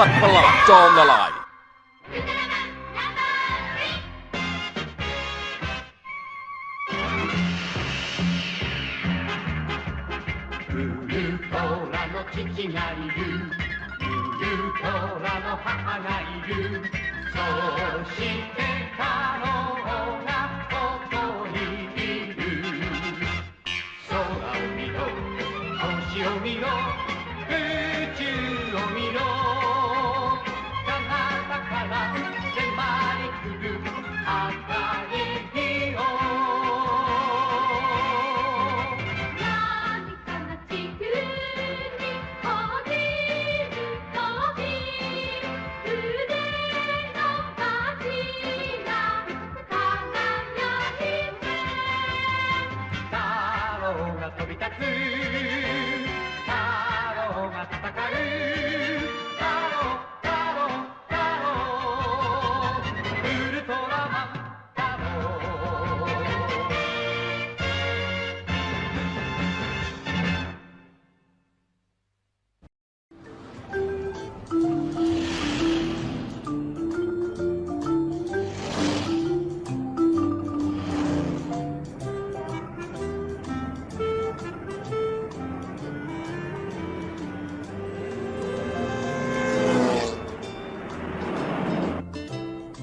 สัตว์ป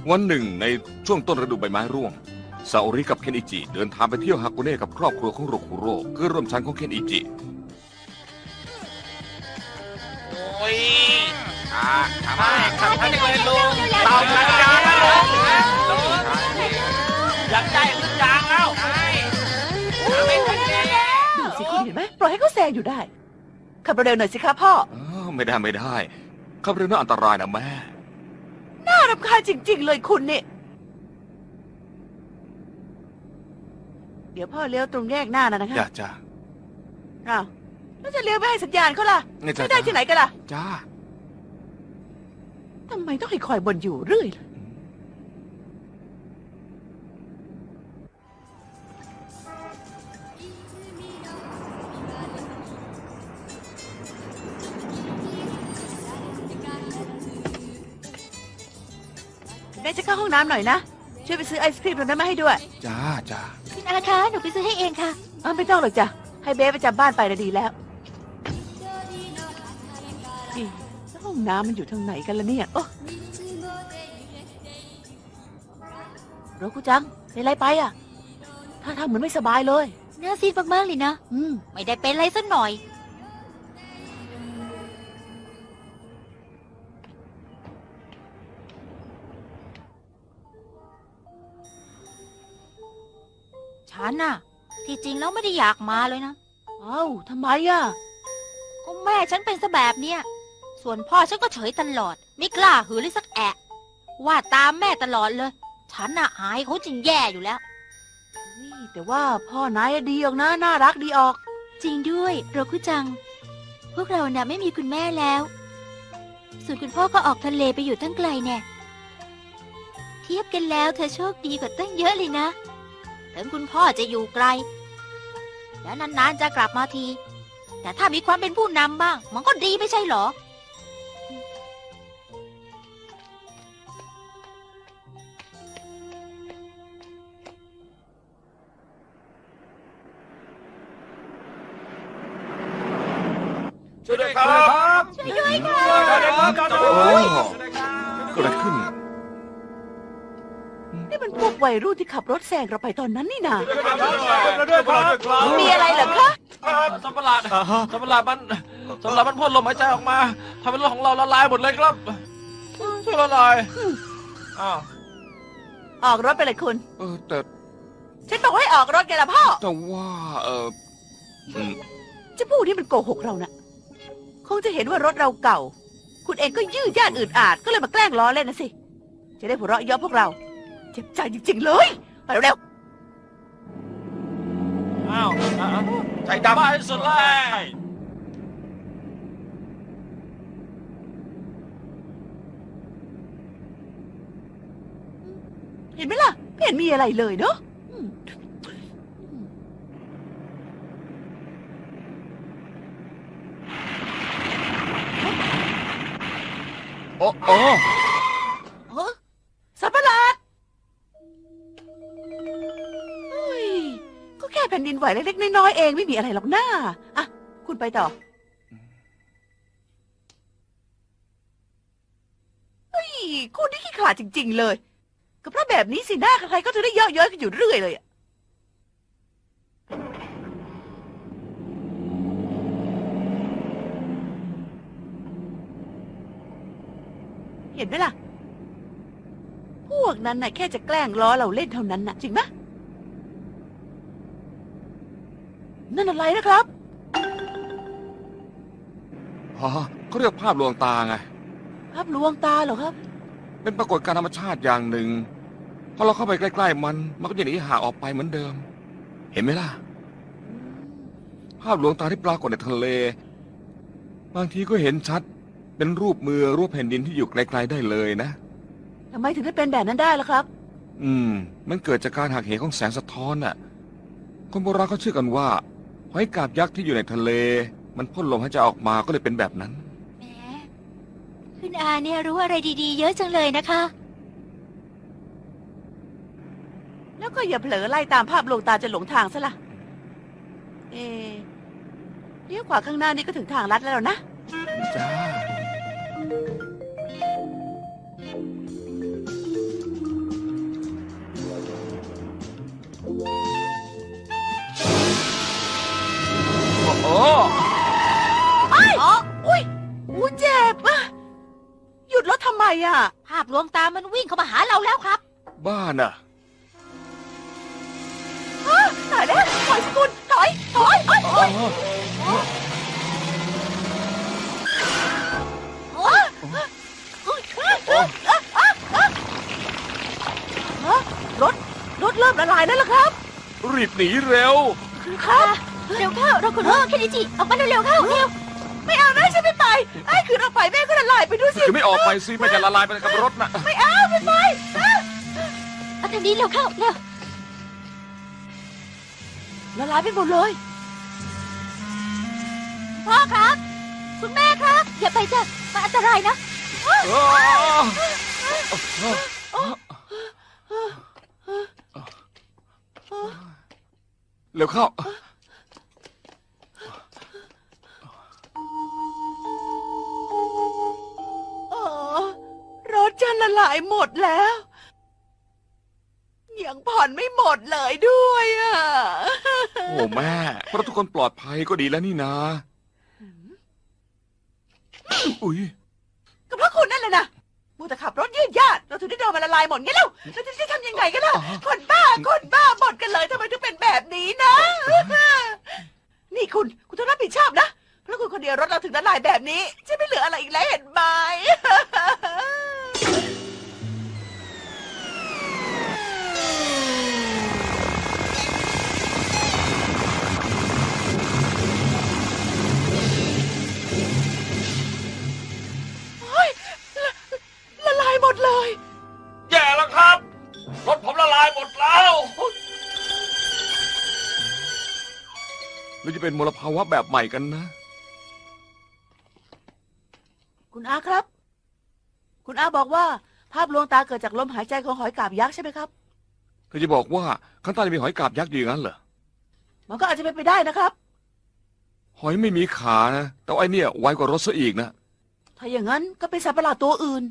วันหนึ่งในช่วงต้นฤดูใบไม้ร่วงซาโอริกับเคนอิจิเดินทางไปเที่ยวฮากุเน่กับครอบครัวของโรคุโร่คือร่วมชั้นของเคนอิจิ โอ้ยอ่าทำไมทำให้เลยลุงเต่ากันยางแล้วลุงอยากได้หรือยังแล้วไม่ทันแล้ดูสิคุณเห็นไหมปล่อยให้เขาแซงอยู่ได้ ขับเร็วๆหน่อยสิคะพ่อ อ้าวไม่ได้ไม่ได้ขับเรือน่าอันตรายนะแม่ น่ารำคาญจริง ๆ เลยคุณเนี่ย เดี๋ยวพ่อเลี้ยวตรงแยกหน้านะนะคะจ้าจ้า อ้าวแล้วจะเลี้ยวไปให้สัญญาณเขาล่ะนี่จ้าไม่ได้ที่ไหนกันล่ะจ้า ทำไมต้องให้คอยบนอยู่เรื่อยเลย ม่จะเข้าห้องน้ำหน่อยนะ ช่วยไปซื้อไอศครีมตรงนั้นมาให้ด้วย จ้าจ้าคุณอาคะหนูไปซื้อให้เองค่ะ อ้าวไม่ต้องหรอกจ้ะ ให้เบ๊ไปจำบ้านไปนะดีแล้วอีแล้วห้องน้ำมันอยู่ทางไหนกันล่ะเนี่ย โอ้โรคุจังเป็นไรไปอะถ้าทางเหมือนไม่สบายเลยหน้าซีดมากๆเลยนะ อืม ไม่ได้เป็นอะไรสักหน่อย ฉันน่ะ ที่จริงแล้วไม่ได้อยากมาเลยนะ เอ้าทำไมอะก็แม่ฉันเป็นซะแบบเนี้ย ส่วนพ่อฉันก็เฉยตลอด ไม่กล้าหือเลยสักแอะ ว่าตามแม่ตลอดเลย ฉันน่ะอายเขาจริงแย่อยู่แล้ว นี่แต่ว่าพ่อนายอะดีออกนะน่ารักดีออก จริงด้วยโรคุจัง พวกเราน่ะไม่มีคุณแม่แล้ว ส่วนคุณพ่อก็ออกทะเลไปอยู่ตั้งไกลแน่เทียบกันแล้วเธอโชคดีกว่าตั้งเยอะเลยนะ ถึงคุณพ่อจะอยู่ไกล แล้วนานๆจะกลับมาที แต่ถ้ามีความเป็นผู้นำบ้าง มันก็ดีไม่ใช่หรอ ยรุ่นที่ขับรถแซงเราไปตอนนั้นนี่นาด้วยครับมีอะไรเหรอคะสัตว์ประหลาดสัตว์ประหลาดมันสัตว์ประหลาดมันพ่นลมหายใจออกมาทำให้รถของเราละลายหมดเลยครับช่วยละลายอ้าวออกรถไปเลยคุณ เออแต่ฉันบอกให้ออกรถไงล่ะพ่อ แต่ว่าเอออืมจะพูดที่มันโกหกเรานะคงจะเห็นว่ารถเราเก่า คุณเองก็ยืดย่านอืดอาดก็เลยมาแกล้งล้อเล่นนะสิ จะได้หัวเราะเยาะพวกเรา จ็บใจจริง ๆ เลย ไปเร็วอ้าวใจดำไปสุดเลยๆเห็นไหมล่ะไม่เห็นมีอะไรเลยเนาะอืมโอ้โอ้ แผ่นดินไหวเล็กๆน้อยๆเองไม่มีอะไรหรอกหน้าอะ คุณไปต่อเฮ้ยคุณนี่ขี้ขลาดจริง ๆ เลย ก็เพราะแบบนี้สิหน้าใครๆก็จะได้เยอะเย้ยกันอยู่เรื่อยเลยอะเห็นไหมล่ะ พวกนั้นน่ะแค่จะแกล้งล้อเราเล่นเท่านั้นน่ะ จริงไหม นั่นอะไรนะครับ ฮะเขาเรียกภาพลวงตาไง ภาพลวงตาเหรอครับ เป็นปรากฏการณ์ธรรมชาติอย่างหนึ่ง พอเราเข้าไปใกล้ๆมัน มันก็จะหนีห่างออกไปเหมือนเดิม เห็นไหมล่ะ ภาพลวงตาที่ปรากฏในทะเล บางทีก็เห็นชัด เป็นรูปมือรูปแผ่นดินที่อยู่ไกลๆได้เลยนะ ทำไมถึงได้เป็นแบบนั้นได้ล่ะครับ อืม มันเกิดจากการหักเหของแสงสะท้อนน่ะ คนโบราณเขาเชื่อกันว่าห อยกาบยักษ์ที่อยู่ในทะเล มันพ่นลมให้จะออกมาก็เลยเป็นแบบนั้น แหมคุณอาเนี่ยรู้อะไรดีๆ เยอะจังเลยนะคะ แล้วก็อย่าเผลอไล่ตามภาพลวงตาจะหลงทางซะละเอะเลี้ยวขวาข้างหน้านี่ก็ถึงทางลัดแล้วนะ จ้า ทำไมอะภาพลวงตามันวิ่งเข้ามาหาเราแล้วครับบ้าน่ะ ถอยแล้วถอยสกุลถอย ถอยโอ๊ยโอ๊ยโอ๊ยโอ๊ยฮะรถ รถเริ่มละลายแล้วล่ะครับรีบหนีเร็ว ครับ เร็วเข้า เราคุณโรเคนอิจิ ออกมาเร็วๆเข้าเร็ว ไม่เอานะฉันไม่ไปไอ้คือเราไปแม่ก็ละลายไปด้วยสิคือไม่ออกไปสิไม่จะละลายไปกับรถน่ะไม่เอาไม่ไปเอาทางนี้เร็วเข้าเร็วละลายไปหมดเลยพ่อครับ คุณแม่ครับ อย่าไปจ้ะมันอันตรายนะเร็วเข้า ละลายหมดแล้ว ยังผ่อนไม่หมดเลยด้วยอะ โอ้แม่เพราะทุกคนปลอดภัยก็ดีแล้วนี่นะ อุ้ยก็เพราะคุณนั่นแหละนะมูแต่ขับรถยืดยาดเราถึงได้โดนมันละลายหมดไงเล่าแล้วจะทำยังไงกันล่ะ อ๋อ คนบ้า คนบ้าหมดกันเลยทำไมถึงเป็นแบบนี้นะ นี่คุณ คุณต้องรับผิดชอบนะ เพราะคุณคนเดียวรถเราถึงละลายแบบนี้ จะไม่เหลืออะไรอีกแล้วเห็นไหม เฮ้ยละละลายหมดเลย แย่แล้วครับ รถผมละลายหมดแล้วหรือจะเป็นมลภาวะแบบใหม่กันนะ ภาพลวงตาเกิดจากลมหายใจของหอยกาบยักษ์ใช่ไหมครับเธอจะบอกว่าข้างใต้มีหอยกาบยักษ์อยู่อย่างนั้นเหรอ มันก็อาจจะเป็นไปได้นะครับ หอยไม่มีขานะ แต่ว่าไอเนี่ยไวกว่ารถซะอีกนะ ถ้าอย่างนั้นก็เป็นสัตว์ประหลาดตัวอื่น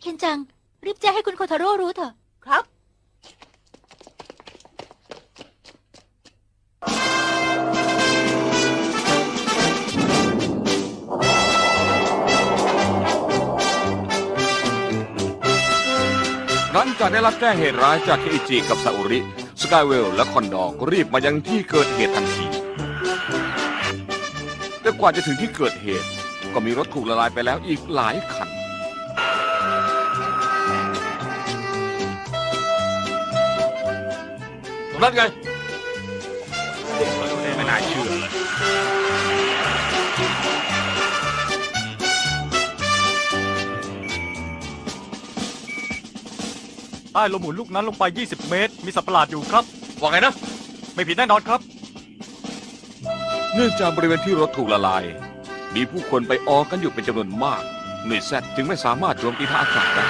เคนจัง รีบแจ้งให้คุณโคทาโร่รู้เถอะ ครับ จากได้รับแจ้งเหตุร้ายจากเคอิจิกับซาอุริ สกายเวลและคอนดอร์ก็รีบมายังที่เกิดเหตุทันที แต่กว่าจะถึงที่เกิดเหตุ ก็มีรถถูกละลายไปแล้วอีกหลายคัน นั่นไง ใต้ลมหมุนลูกนั้นลงไป 20 เมตร มีสัตว์ประหลาดอยู่ครับ ว่าไงนะ ไม่ผิดแน่นอนครับ เนื่องจากบริเวณที่รถถูกละลาย มีผู้คนไปออกกันอยู่เป็นจำนวนมาก หน่วยแซดจึงไม่สามารถโจมตีทางอากาศได้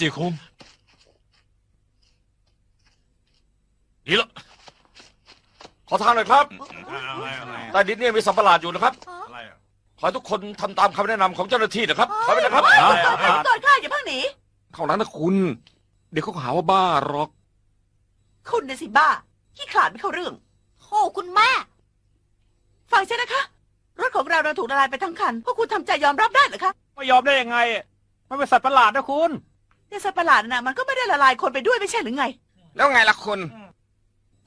จิคุงดีละขอทางหน่อยครับใต้ดินเนี่ยมีสัตว์ประหลาดอยู่นะครับ อะไรอะขอให้ทุกคนทำตามคำแนะนำของเจ้าหน้าที่นะครับขอไปนะครับก่อนก่อนก่อนค่ะอย่าเพิ่งหนีเท่านั้นนะคุณ เดี๋ยวเขาก็หาว่าบ้าหรอก คุณน่ะสิบ้าขี้ขลาดไม่เข้าเรื่อง โอ้คุณแม่ ฟังฉันนะคะ รถของเราเราถูกละลายไปทั้งคัน พวกคุณทำใจยอมรับได้เหรอคะ ไม่ยอมได้ยังไง มันเป็นสัตว์ประหลาดนะคุณ แต่สัตว์ประหลาดน่ะมันก็ไม่ได้ละลายคนไปด้วยไม่ใช่หรือไง แล้วไงล่ะคุณ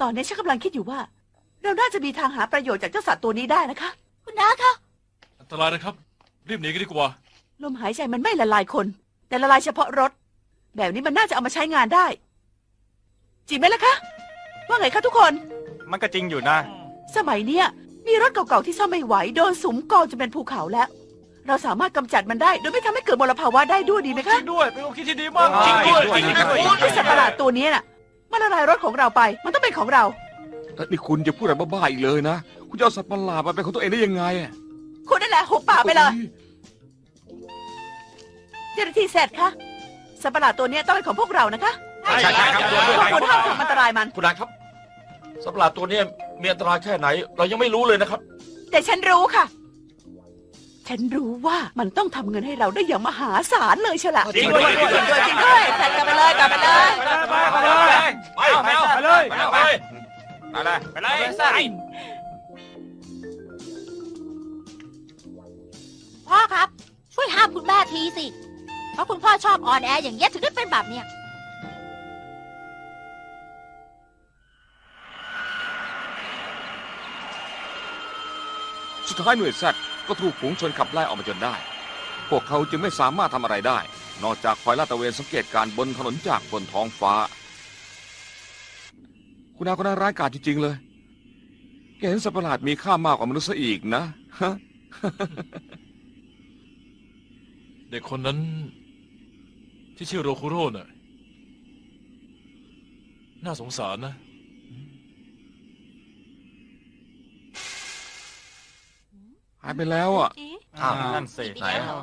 ตอนนี้ฉันกำลังคิดอยู่ว่า เราน่าจะมีทางหาประโยชน์จากเจ้าสัตว์ตัวนี้ได้นะคะ คุณน้าคะอันตรายนะครับ รีบหนีกันดีกว่า ลมหายใจมันไม่ละลายคน แต่ละลายเฉพาะรถ แบบนี้มันน่าจะเอามาใช้งานได้ จริงไหมล่ะคะ ว่าไงคะทุกคน มันก็จริงอยู่นะ สมัยเนี้ยมีรถเก่าๆที่ซ่อมไม่ไหวโดนสุมกองจนเป็นภูเขาแล้ว เราสามารถกำจัดมันได้โดยไม่ทำให้เกิดมลภาวะได้ด้วยดีไหมจคะริงด้วย เป็นความคิดที่ดีมากใช่จริงด้วยจริงด้วยจริงด้วย ไอ้สัตว์ประหลาดตัวเนี้ยน่ะ มันละลายรถของเราไป มันต้องเป็นของเราเอ้ยนี่คุณจะพูดอะไรบ้าๆอีกเลยนะ คุณจะเอาสัตว์ประหลาดมาเป็นของตัวเองได้ยังไงอะคุณนั่นแหละหุบปากไปเลยเจ้าหน้าที่เสร็จคะสัตว์ประหลาดตัวเนี้ยต้องเป็นของพวกเรานะคะใช่ใช่ครับ พวกคุณห้ามทำอันตรายมัน คุณนายครับสัตว์ประหลาดตัวเนี้มีอันตรายแค่ไหน เรายังไม่รู้เลยนะครับ แต่ฉันรู้ค่ะ ฉันรู้ว่ามันต้องทำเงินให้เราได้อย่างมหาศาลเลยเชียวละจริงด้วยจริงด้วยจริงด้วยแข่งกันไปเลยกลับไปเลย ไปเลย ไปไปไปเลยไปไปอะไรไปเลยพ่อครับ ช่วยห้ามคุณแม่ทีสิ เพราะคุณพ่อชอบออนแอร์อย่างเงี้ยถึงได้เป็นแบบเนี้ย สุดท้ายหน่วยแซดก็ถูกฝูงชนขับไล่ออกมาจนได้ พวกเขาจึงไม่สามารถทำอะไรได้ นอกจากคอยลาดตระเวนสังเกตการณ์บนถนนจากบนท้องฟ้า คุณอาคนนั้นร้ายกาจจริงๆเลยแกเห็นสัตว์ประหลาดมีค่ามากกว่ามนุษย์ซะอีกนะฮะ เด็กคนนั้น ที่ชื่อโรคุโร่น่ะ น่าสงสารนะายไปแล้วอะอ้าวนั่นสิไหนอะ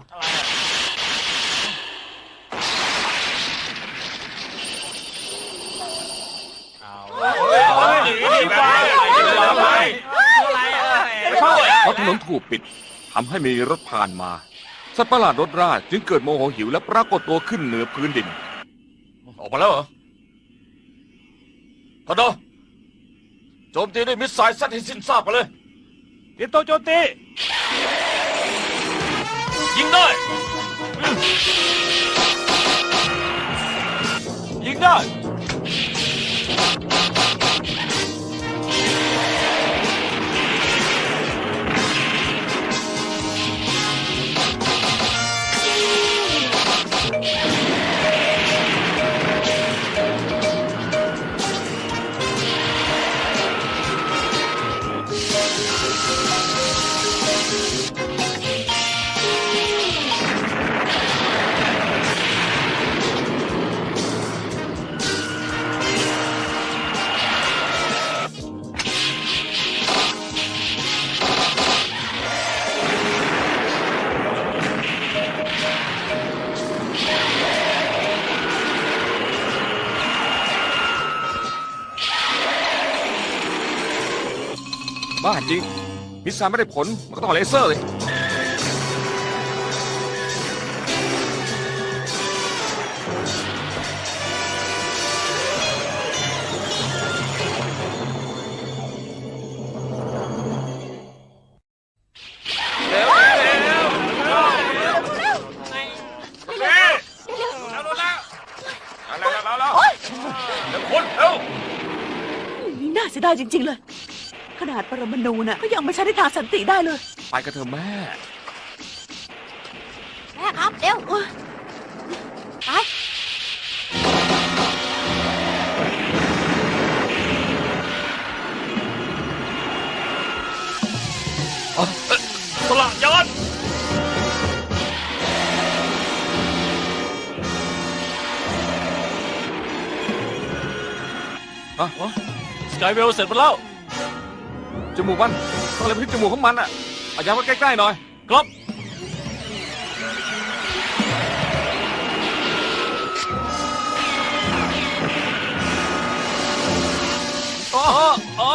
เพราะถนนถูกปิดทำให้ไมมีรถผ่านมา สัตว์ประหลาดรถราดจึงเกิดโมโหหิวและปรากฏตัวขึ้นเหนือพื้นดิน ออกมาแล้วเหรอพอดอโจมตีด้วยมิสไซล์ซัดให้สิ้นซากไปเลย เตรียมตัวโจมตี ยิงได้ ยิงได้ มิสไซล์ไม่ได้ผล มันก็ต้องเลเซอร์เลยคนเร็วนี่น่าเสียดายจริง ๆ เลย ขนาดปรมาณูน่ะก็ยังไม่ใช้ในทางสันติได้เลย ไปกับเธอแม่ แม่ครับ เร็วอุ๊ยไปสละยอนอะสกายเวลเสร็จไปแล้ว จมูกมันต้องอะไรไปที่จมูกของมันอะเอายามาใกล้ๆหน่อยครับอ๋ออ๋อ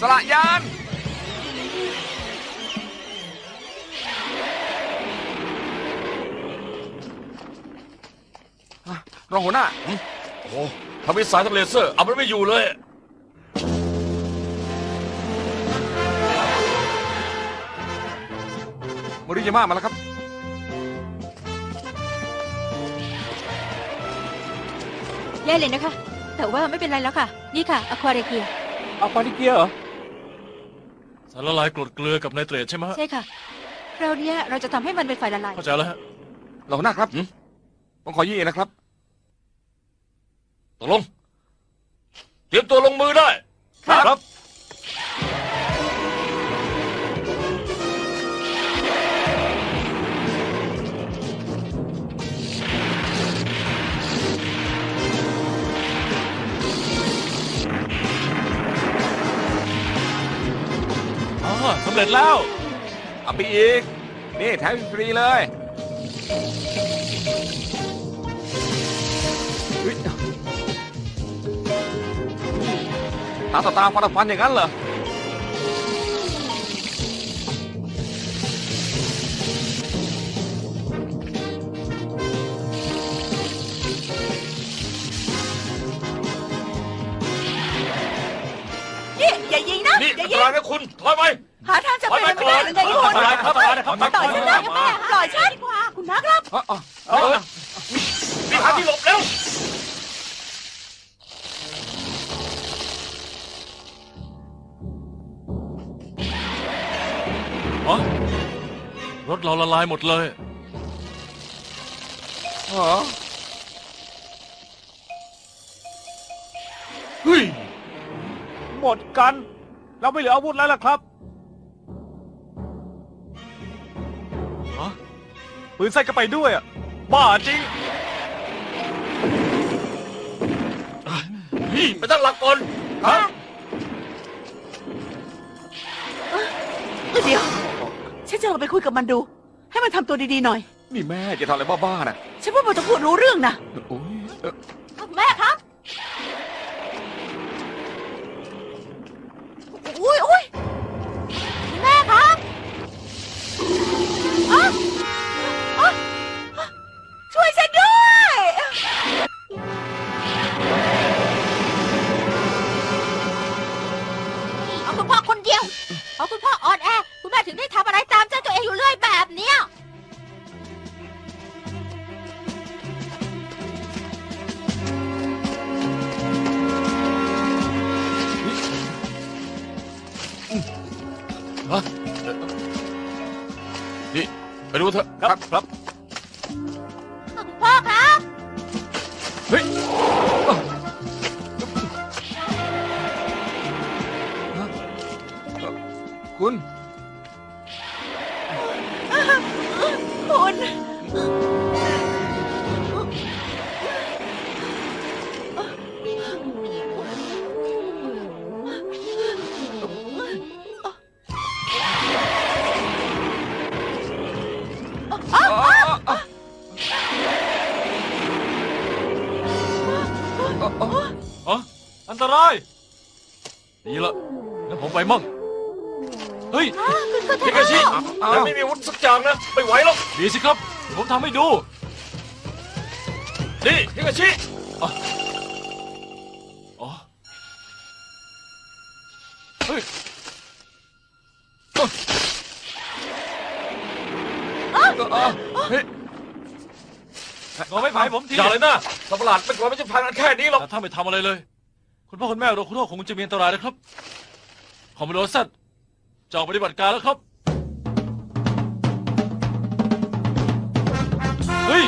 สละยาน รองหัวหน้า โอ้โหทำมิสไซล์ทำเลเซอร์ เอามันไม่อยู่เลยมริยาม่ามาแล้วครับ แย่เลยนะคะ แต่ว่าไม่เป็นไรแล้วค่ะ นี่ค่ะอควาเรเกียเอาปานิเกียเหรอ สารละลายกรดเกลือกับไนเตรตใช่ไหมฮะใช่ค่ะคราวเนี้ยเราจะทำให้มันเป็นไฟละลาย เข้าใจแล้วฮะ รองหัวหน้าครับผมขอยี่เองนะครับ ตกลง เตรียมตัวลงมือได้ ครับอ๋อสำเร็จแล้ว เอาไปอีก นี่แถมฟรีเลย ตาต่อตาฟันต่อฟันอย่างนั้นเหรอนี่อย่ายิงนะนี่อย่าอันตยิง รายนะคุณถอยไป หาทางจะเป็นไม่ได้อย่ายิงอันตรายครับอันตรายนะครับปล่อยฉันนะปล่อยฉันดีกว่าคุณนักครับอ๋ออ๋อเออมีทางที่หลบแล้ว รถเราละลายหมดเลยอ๋อเฮ้ย หมดกัน เราไม่เหลืออาวุธแล้วล่ะครับฮะปืนใส่ก็ไปด้วยอะบ้าจริงพี่ไปตั้งหลักก่อนครับ องไปคุยกับมันดู ให้มันทำตัวดีๆหน่อย นี่แม่จะทำอะไรบ้าๆน่ะฉันว่ามันต้องพูดรู้เรื่องนะ โอ้ยเอ่อ นี่ไปดูเถอะครับครับ พ่อครับ ไม่ไหวหรอกดีสิครับเดี๋ยวผมทำให้ดู นี่พี่กาชิอ๋อเฮ้ยเอ่อเฮ้ยเราไม่ผ่ายผมทีอย่าเลยนะสัตว์ประหลาดไม่กลัวไม่ใช่พันกันแค่นี้หรอกแต่ถ้าไม่ทำอะไรเลย คุณพ่อคุณแม่โรคุโร่คงจะมีอันตรายนะครับคอมโดซัตจะออกปฏิบัติการแล้วครับ เฮ้ย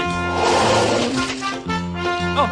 เอ้า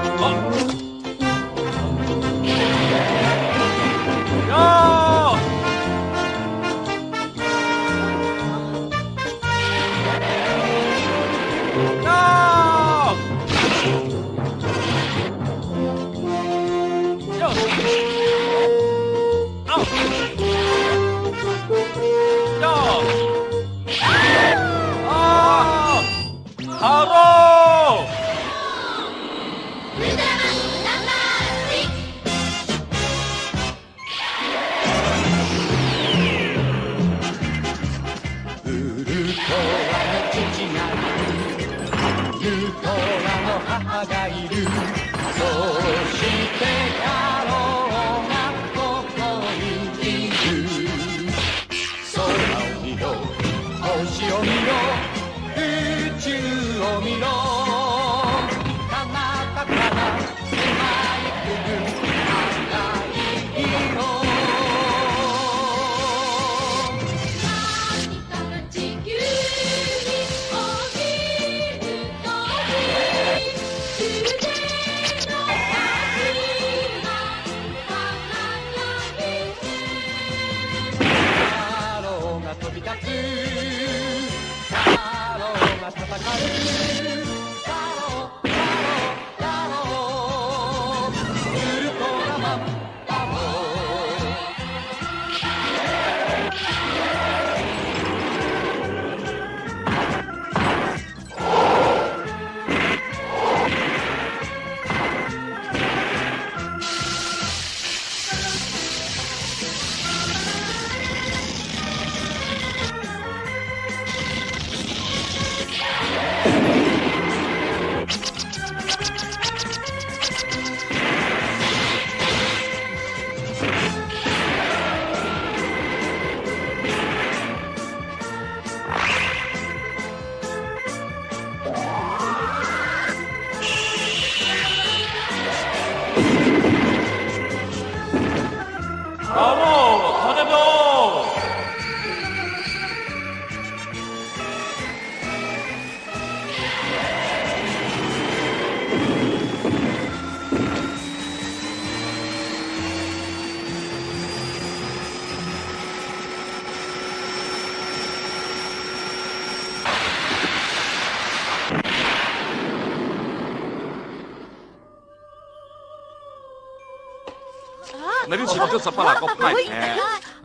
ในที่สุดเจ้าสัตว์ประหลาดก็พ่ายแพ้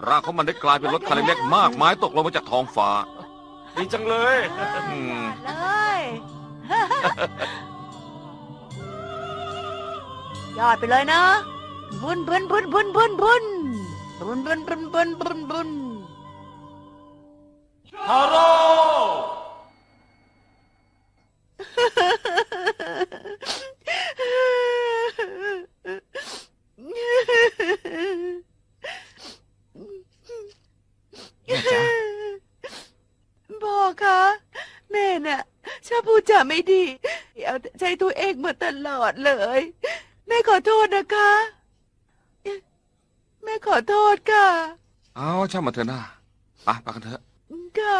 ร่างของมันได้กลายเป็นรถคันเล็กๆมากมายตกลงมาจากท้องฟ้า ดีจังเลย อืม เลยยอดไปเลยนะบุญบุญบุญบุญบุญบุญบุญบุญบุญบุญบุญบุญทาโร่ แม่จ๊ะ พ่อคะ แม่น่ะชอบพูดจาไม่ดีเอาแต่ใจตัวเองมาตลอดเลย แม่ขอโทษนะคะ แม่ขอโทษค่ะ เอาช่างมาเถอะนะไปไปกันเถอะ ค่ะ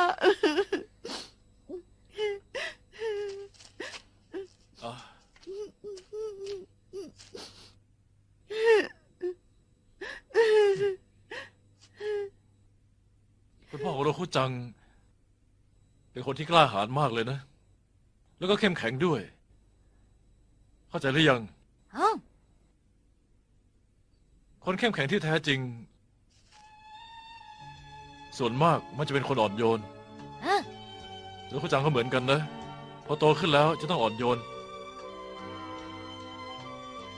อะคุณพ่อของเราคุจัง เป็นคนที่กล้าหาญมากเลยนะ แล้วก็เข้มแข็งด้วย เข้าใจหรือยังอ้าวคนเข้มแข็งที่แท้จริง ส่วนมากมันจะเป็นคนอ่อนโยน เอ้อแล้วคุณจังก็เหมือนกันนะ พอโตขึ้นแล้วจะต้องอ่อนโยน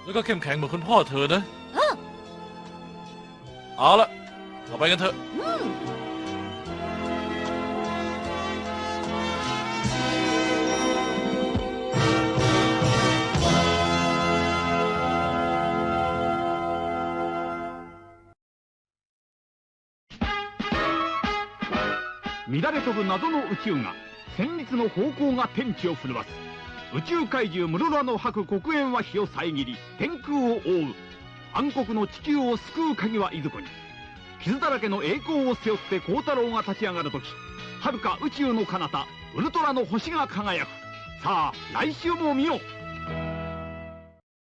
แล้วก็เข้มแข็งเหมือนคุณพ่อเธอนะ เอาละเราไปกันเถอะ 乱れ飛ぶ謎の宇宙が戦慄の方向が天地を震わす。宇宙怪獣ムロラの吐く黒煙は火を遮り天空を覆う。暗黒の地球を救う鍵はいずこに。傷だらけの栄光を背負って孝太郎が立ち上がる時遥か宇宙の彼方ウルトラの星が輝く。さあ来週も見よう。